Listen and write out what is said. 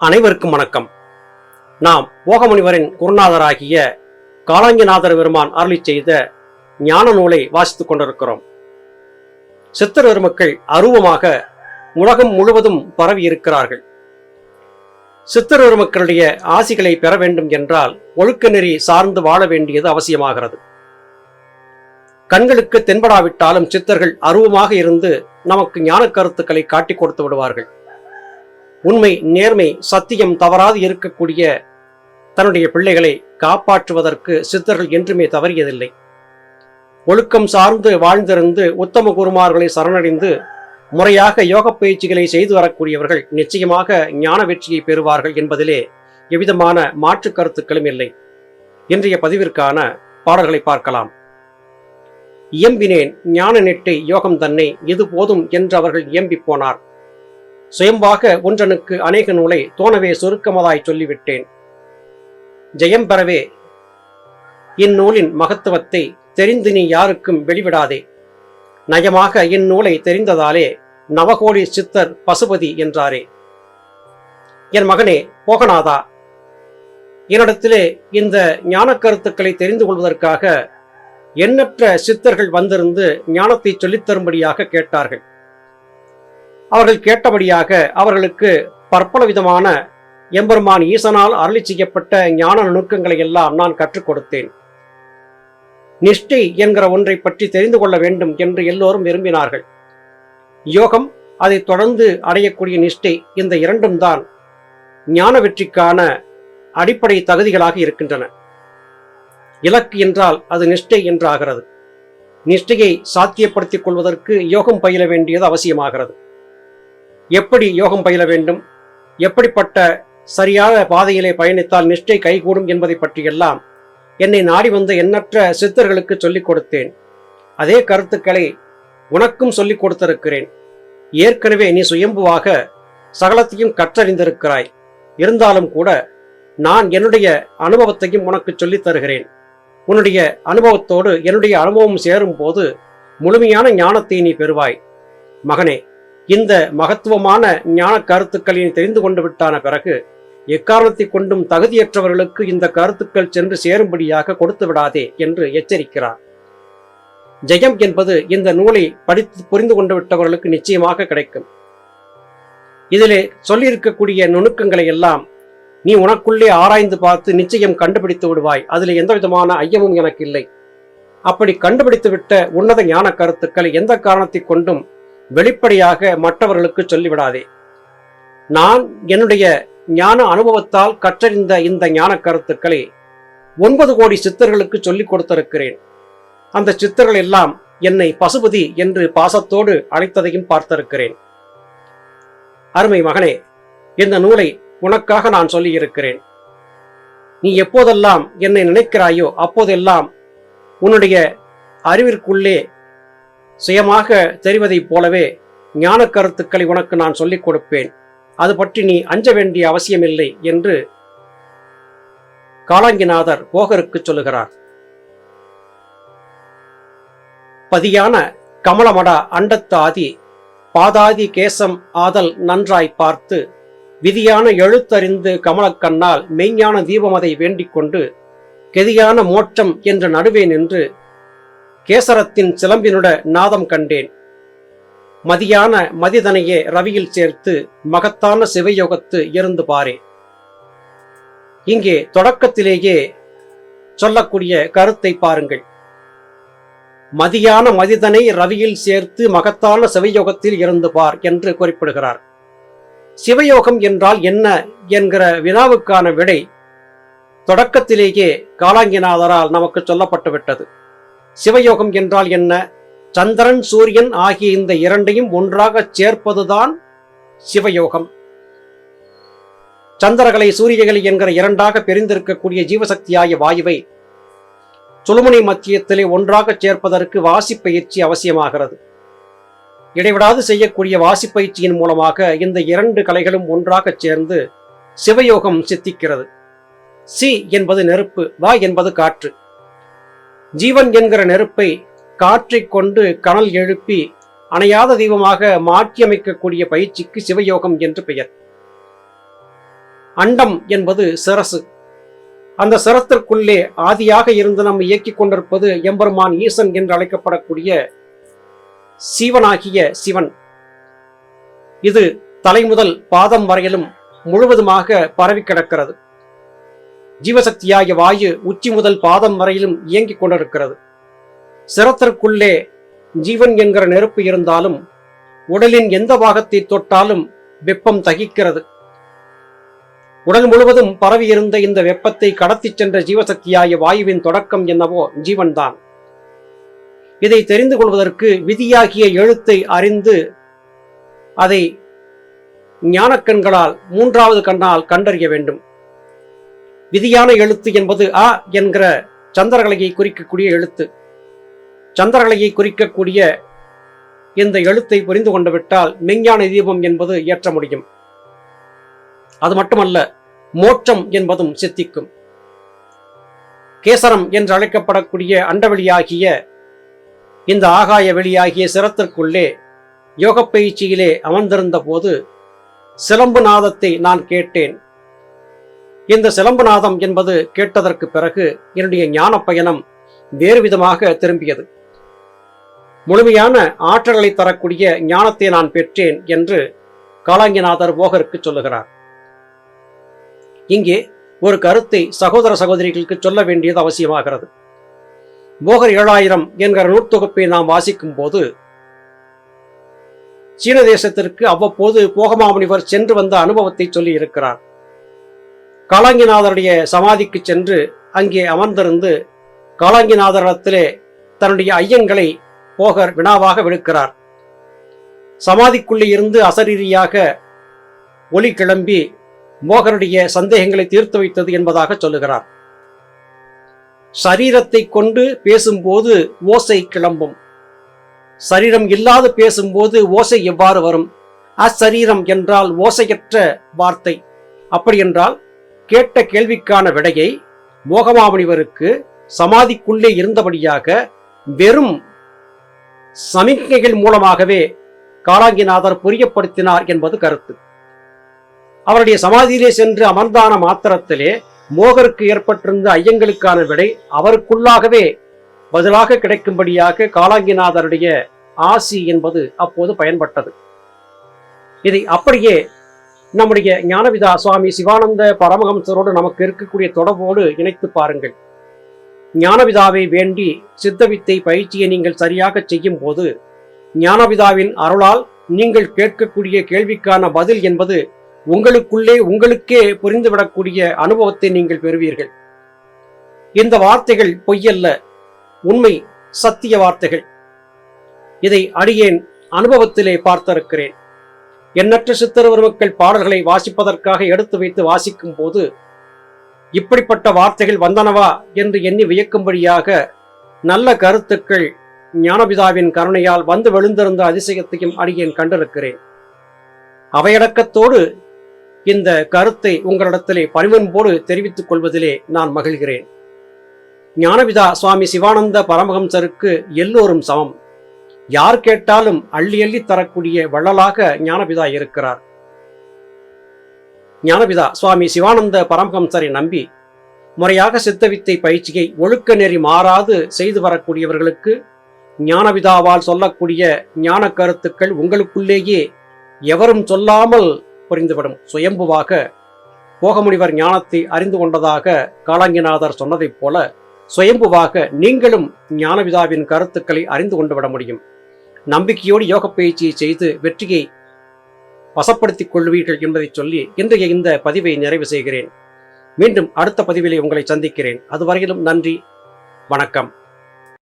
அனைவருக்கும் வணக்கம். நாம் ஓகமுனிவரின் குருநாதராகிய காலாங்கிநாதர் பெருமான் அருளி செய்த ஞான நூலை வாசித்துக் கொண்டிருக்கிறோம். சித்தர் பெருமக்கள் அருவமாக உலகம் முழுவதும் பரவி இருக்கிறார்கள். சித்தர் பெருமக்களுடைய ஆசிகளை பெற வேண்டும் என்றால் ஒழுக்க நெறி சார்ந்து வாழ வேண்டியது அவசியமாகிறது. கண்களுக்கு தென்படாவிட்டாலும் சித்தர்கள் அருவமாக இருந்து நமக்கு ஞான கருத்துக்களை காட்டிக் கொடுத்து விடுவார்கள். உண்மை நேர்மை சத்தியம் தவறாது இருக்கக்கூடிய தன்னுடைய பிள்ளைகளை காப்பாற்றுவதற்கு சித்தர்கள் என்றுமே தவறியதில்லை. ஒழுக்கம் சார்ந்து வாழ்ந்திருந்து உத்தம குருமார்களை சரணடைந்து முறையாக யோக பயிற்சிகளை செய்து வரக்கூடியவர்கள் நிச்சயமாக ஞான வெற்றியை பெறுவார்கள் என்பதிலே எவ்விதமான மாற்று கருத்துக்களும் இல்லை. இன்றைய பதிவிற்கான பாடல்களை பார்க்கலாம். இயம்பினேன் ஞான நெட்டை யோகம் தன்னை இது போதும் என்று அவர்கள் இயம்பிப் போனார். சுயம்பாக ஒன்றனுக்கு அநேக நூலை தோணவே சுருக்கமதாய் சொல்லிவிட்டேன். ஜெயம் பெறவே இந்நூலின் மகத்துவத்தை தெரிந்து நீ யாருக்கும் வெளிவிடாதே. நயமாக இந்நூலை தெரிந்ததாலே நவகோடி சித்தர் பசுபதி என்றாரே. என் மகனே போகநாதா என்னிடத்திலே இந்த ஞான கருத்துக்களை தெரிந்து கொள்வதற்காக எண்ணற்ற சித்தர்கள் வந்திருந்து ஞானத்தை சொல்லித் தரும்படியாக கேட்டார்கள். அவர்கள் கேட்டபடியாக அவர்களுக்கு பற்பல விதமான எம்பெருமான் ஈசனால் அருளி செய்யப்பட்ட ஞான நுணுக்கங்களை எல்லாம் நான் கற்றுக் கொடுத்தேன். நிஷ்டை என்கிற ஒன்றை பற்றி தெரிந்து கொள்ள வேண்டும் என்று எல்லோரும் விரும்பினார்கள். யோகம் அதை தொடர்ந்து அடையக்கூடிய நிஷ்டை இந்த இரண்டும் தான் ஞான வெற்றிக்கான அடிப்படை தகுதிகளாக இருக்கின்றன. இலக்கு என்றால் அது நிஷ்டை என்றாகிறது. நிஷ்டையை சாத்தியப்படுத்திக் கொள்வதற்கு யோகம் பயில வேண்டியது அவசியமாகிறது. எப்படி யோகம் பயில வேண்டும்? எப்படிப்பட்ட சரியான பாதையிலே பயணித்தால் நிஷ்டை கைகூடும் என்பதை பற்றியெல்லாம் என்னை நாடி வந்த எண்ணற்ற சித்தர்களுக்கு சொல்லிக் கொடுத்தேன். அதே கருத்துக்களை உனக்கும் சொல்லிக் கொடுத்திருக்கிறேன். ஏற்கனவே நீ சுயம்புவாக சகலத்தையும் கற்றறிந்திருக்கிறாய். இருந்தாலும் கூட நான் என்னுடைய அனுபவத்தையும் உனக்கு சொல்லித் தருகிறேன். உன்னுடைய அனுபவத்தோடு என்னுடைய அனுபவம் சேரும் போது முழுமையான ஞானத்தை நீ பெறுவாய். மகனே இந்த மகத்துவமான ஞான கருத்துக்களின் தெரிந்து கொண்டு விட்டான பிறகு எக்காரணத்தை கொண்டும் தகுதியற்றவர்களுக்கு இந்த கருத்துக்கள் சென்று சேரும்படியாக கொடுத்து விடாதே என்று எச்சரிக்கிறார். ஜெயம் என்பது இந்த நூலை படித்து புரிந்து கொண்டு விட்டவர்களுக்கு நிச்சயமாக கிடைக்கும். இதிலே சொல்லியிருக்கக்கூடிய நுணுக்கங்களை எல்லாம் நீ உனக்குள்ளே ஆராய்ந்து பார்த்து நிச்சயம் கண்டுபிடித்து விடுவாய். அதில் எந்த விதமான ஐயமும் எனக்கு இல்லை. அப்படி கண்டுபிடித்து விட்ட உன்னத ஞான கருத்துக்கள் எந்த காரணத்தை கொண்டும் வெளிப்படையாக மற்றவர்களுக்கு சொல்லிவிடாதே. நான் என்னுடைய ஞான அனுபவத்தால் கற்றறிந்த இந்த ஞான கருத்துக்களை ஒன்பது கோடி சித்தர்களுக்கு சொல்லிக் கொடுத்திருக்கிறேன். அந்த சித்தர்கள் எல்லாம் என்னை பசுபதி என்று பாசத்தோடு அழைத்ததையும் பார்த்திருக்கிறேன். அருமை மகனே இந்த நூலை உனக்காக நான் சொல்லியிருக்கிறேன். நீ எப்போதெல்லாம் என்னை நினைக்கிறாயோ அப்போதெல்லாம் உன்னுடைய அறிவிற்குள்ளே சுயமாக தெரிவதைப் போலவே ஞான கருத்துக்களை உனக்கு நான் சொல்லிக் கொடுப்பேன். அது பற்றி நீ அஞ்ச வேண்டிய அவசியமில்லை என்று காலாங்கிநாதர் போகருக்கு சொல்லுகிறார். பதியான கமலமடா அண்டத்தாதி பாதாதி கேசம் ஆதல் நன்றாய் பார்த்து விதியான எழுத்தறிந்து கமலக்கண்ணால் மெய்ஞான தீபமதை வேண்டிக் கொண்டு கெதியான மோட்சம் என்ற நடுவே நின்று கேசரத்தின் சிலம்பினுட நாதம் கண்டேன். மதியான மதிதனையே ரவியில் சேர்த்து மகத்தான சிவயோகத்து இருந்து பாரே. இங்கே தொடக்கத்திலேயே சொல்லக்கூடிய கருத்தை பாருங்கள். மதியான மதிதனை ரவியில் சேர்த்து மகத்தான சிவயோகத்தில் இருந்து பார் என்று குறிப்பிடுகிறார். சிவயோகம் என்றால் என்ன என்கிற வினாவுக்கான விடை தொடக்கத்திலேயே காலாங்கிநாதரால் நமக்கு சொல்லப்பட்டுவிட்டது. சிவயோகம் என்றால் என்ன? சந்திரன் சூரியன் ஆகிய இந்த இரண்டையும் ஒன்றாக சேர்ப்பதுதான் சிவயோகம். சந்திரகளை சூரியகளை என்கிற இரண்டாக பிரிந்திருக்கக்கூடிய ஜீவசக்தியாகிய வாயுவை சுழுமுனை மத்தியத்திலே ஒன்றாக சேர்ப்பதற்கு வாசிப்பயிற்சி அவசியமாகிறது. இடைவிடாது செய்யக்கூடிய வாசிப்பயிற்சியின் மூலமாக இந்த இரண்டு கலைகளும் ஒன்றாக சேர்ந்து சிவயோகம் சித்திக்கிறது. சி என்பது நெருப்பு வா என்பது காற்று. ஜீவன் என்கிற நெருப்பை காற்றைக் கொண்டு கனல் எழுப்பி அணையாத தெய்வமாக மாற்றியமைக்கக்கூடிய பயிற்சிக்கு சிவயோகம் என்று பெயர். அண்டம் என்பது சிரசு. அந்த சிரத்திற்குள்ளே ஆதியாக இருந்து நம்ம இயக்கிக் கொண்டிருப்பது எம்பெருமான் ஈசன் என்று அழைக்கப்படக்கூடிய சீவனாகிய சிவன். இது தலை முதல் பாதம் வரையிலும் முழுவதுமாக பரவி கிடக்கிறது. ஜீவசக்தியாகிய வாயு உச்சி முதல் பாதம் வரையிலும் இயங்கிக் கொண்டிருக்கிறது. சிரத்திற்குள்ளே ஜீவன் என்கிற நெருப்பு இருந்தாலும் உடலின் எந்த பாகத்தை தொட்டாலும் வெப்பம் தகிக்கிறது. உடல் முழுவதும் பரவியிருந்த இந்த வெப்பத்தை கடத்திச் சென்ற ஜீவசக்தியாய வாயுவின் தொடக்கம் என்னவோ ஜீவன்தான். இதை தெரிந்து கொள்வதற்கு விதியாகிய எழுத்தை அறிந்து அதை ஞானக்கண்களால் மூன்றாவது கண்ணால் கண்டறிய வேண்டும். விதியான எழுத்து என்பது அ என்கிற சந்திரகலையை குறிக்கக்கூடிய எழுத்து. சந்திரகலையை குறிக்கக்கூடிய இந்த எழுத்தை புரிந்து கொண்டு விட்டால் மெஞ்ஞான தீபம் என்பது ஏற்ற முடியும். அது மட்டுமல்ல மோட்சம் என்பதும் சித்திக்கும். கேசரம் என்று அழைக்கப்படக்கூடிய அண்டவெளியாகிய இந்த ஆகாய வெளியாகிய சிரத்திற்குள்ளே யோக பயிற்சியிலே அமர்ந்திருந்த போது சிலம்பு நாதத்தை நான் கேட்டேன். இந்த சிலம்பநாதம் என்பது கேட்டதற்கு பிறகு என்னுடைய ஞான பயணம் வேறு விதமாக திரும்பியது. முழுமையான ஆற்றல்களை தரக்கூடிய ஞானத்தை நான் பெற்றேன் என்று காலாங்கிநாதர் போகருக்கு சொல்லுகிறார். இங்கே ஒரு கருத்தை சகோதர சகோதரிகளுக்கு சொல்ல வேண்டியது அவசியமாகிறது. போகர் ஏழாயிரம் என்கிற நூற்தொகுப்பை நாம் வாசிக்கும் போது சீன தேசத்திற்கு அவ்வப்போது போகமாமுனிவர் சென்று வந்த அனுபவத்தை சொல்லி இருக்கிறார் காலாங்கிநாதருடைய சமாதிக்கு சென்று அங்கே அமர்ந்திருந்து காலாங்கிநாதரிடத்திலே தன்னுடைய ஐயங்களை போகர் வினாவாக விடுக்கிறார் சமாதிக்குள்ளே இருந்து அசரீரியாக ஒளி கிளம்பி மோகனுடைய சந்தேகங்களை தீர்த்து வைத்தது என்பதாக சொல்லுகிறார். சரீரத்தை கொண்டு பேசும்போது ஓசை கிளம்பும். சரீரம் இல்லாது பேசும்போது ஓசை எவ்வாறு வரும்? அசரீரம் என்றால் ஓசையற்ற வார்த்தை. அப்படி என்றால் கேட்ட கேள்விக்கான விடையை மோகமாமுனிவருக்கு சமாதிக்குள்ளே இருந்தபடியாக வெறும் சமிக்ஞைகள் மூலமாகவே காலாங்கிநாதர் புரியப்படுத்தினார் என்பது கருத்து. அவருடைய சமாதியிலே சென்று அமர்ந்தான மாத்திரத்திலே மோகருக்கு ஏற்பட்டிருந்த ஐயங்களுக்கான விடை அவருக்குள்ளாகவே பதிலாக கிடைக்கும்படியாக காலாங்கிநாதருடைய ஆசி என்பது அப்போது பயன்பட்டது. இதை அப்படியே நம்முடைய ஞானவிதா சுவாமி சிவானந்த பரமஹம்சரோடு நமக்கு இருக்கக்கூடிய தொடர்போடு இணைத்து பாருங்கள். ஞானவிதாவை வேண்டி சித்தவித்தை பயிற்சியை நீங்கள் சரியாக செய்யும் போது ஞானவிதாவின் அருளால் நீங்கள் கேட்கக்கூடிய கேள்விக்கான பதில் என்பது உங்களுக்குள்ளே உங்களுக்கே புரிந்துவிடக்கூடிய அனுபவத்தை நீங்கள் பெறுவீர்கள். இந்த வார்த்தைகள் பொய்யல்ல உண்மை சத்திய வார்த்தைகள். இதை அடியேன் அனுபவத்திலே பார்த்திருக்கிறேன். எண்ணற்ற சித்திரவருமக்கள் பாடல்களை வாசிப்பதற்காக எடுத்து வைத்து வாசிக்கும் போது இப்படிப்பட்ட வார்த்தைகள் வந்தனவா என்று எண்ணி வியக்கும்படியாக நல்ல கருத்துக்கள் ஞானபிதாவின் கருணையால் வந்து விழுந்திருந்த அதிசயத்தையும் அடியேன் கண்டிருக்கிறேன். அவையடக்கத்தோடு இந்த கருத்தை உங்களிடத்திலே பணிவன்போடு தெரிவித்துக் கொள்வதிலே நான் மகிழ்கிறேன். ஞானபிதா சுவாமி சிவானந்த பரமஹம்சருக்கு எல்லோரும் சமம். யார் கேட்டாலும் அள்ளி அள்ளி தரக்கூடிய வள்ளலாக ஞானபிதா இருக்கிறார். ஞானபிதா சுவாமி சிவானந்த பரமஹம்சரை நம்பி முறையாக சித்தவித்தை பயிற்சியை ஒழுக்க நெறி மாறாது செய்து வரக்கூடியவர்களுக்கு ஞானவிதாவால் சொல்லக்கூடிய ஞான கருத்துக்கள் உங்களுக்குள்ளேயே எவரும் சொல்லாமல் புரிந்துவிடும். சுயம்புவாக போகமுனிவர் ஞானத்தை அறிந்து கொண்டதாக காலாங்கிநாதர் சொன்னதைப் போல சுயம்புவாக நீங்களும் ஞானவிதாவின் கருத்துக்களை அறிந்து கொண்டு விட முடியும். நம்பிக்கையோடு யோக பயிற்சியை செய்து வெற்றியை வசப்படுத்திக் கொள்வீர்கள் என்பதை சொல்லி இன்றைய இந்த பதிவை நிறைவு செய்கிறேன். மீண்டும் அடுத்த பதிவிலே உங்களை சந்திக்கிறேன். அதுவரையிலும் நன்றி வணக்கம்.